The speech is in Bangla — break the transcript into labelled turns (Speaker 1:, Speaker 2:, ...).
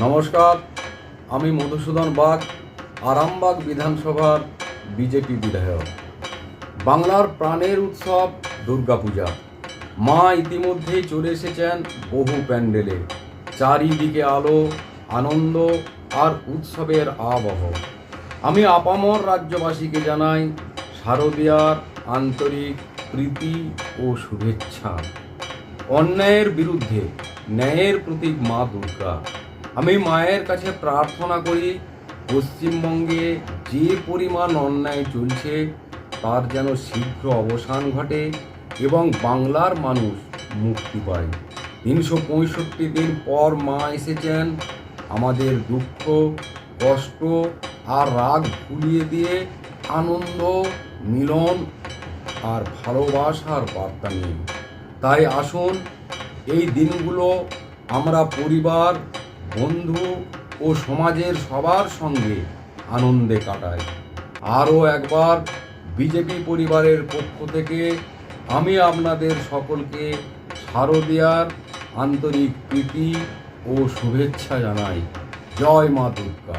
Speaker 1: নমস্কার, আমি মধুসূদন বাগ, আরামবাগ বিধানসভার বিজেপি বিধায়ক। বাংলার প্রাণের উৎসব দুর্গাপূজা। মা ইতিমধ্যেই চলে এসেছেন বহু প্যান্ডেলে। চারিদিকে আলো, আনন্দ আর উৎসবের আবহ। আমি আপামর রাজ্যবাসীকে জানাই শারদীয়ার আন্তরিক প্রীতি ও শুভেচ্ছা। অন্যায়ের বিরুদ্ধে ন্যায়ের প্রতীক মা দুর্গা। আমি মায়ের কাছে প্রার্থনা করি, পশ্চিমবঙ্গে যে পরিমাণ অন্যায় চলছে, তার যেন শীঘ্র অবসান ঘটে এবং বাংলার মানুষ মুক্তি পায়। তিনশো পঁয়ষট্টি দিন পর মা এসেছেন। আমাদের দুঃখ, কষ্ট আর রাগ ভুলিয়ে দিয়ে আনন্দ, মিলন আর ভালোবাসার বার্তা নিয়ে। তাই আসুন, এই দিনগুলো আমরা পরিবার বন্ধু ও সমাজের সবার সঙ্গে আনন্দে কাটায়। আরও একবার বিজেপি পরিবারের পক্ষ থেকে আমি আপনাদের সকলকে শারদীয়ার আন্তরিক প্রীতি ও শুভেচ্ছা জানাই। জয় মা দুর্গা।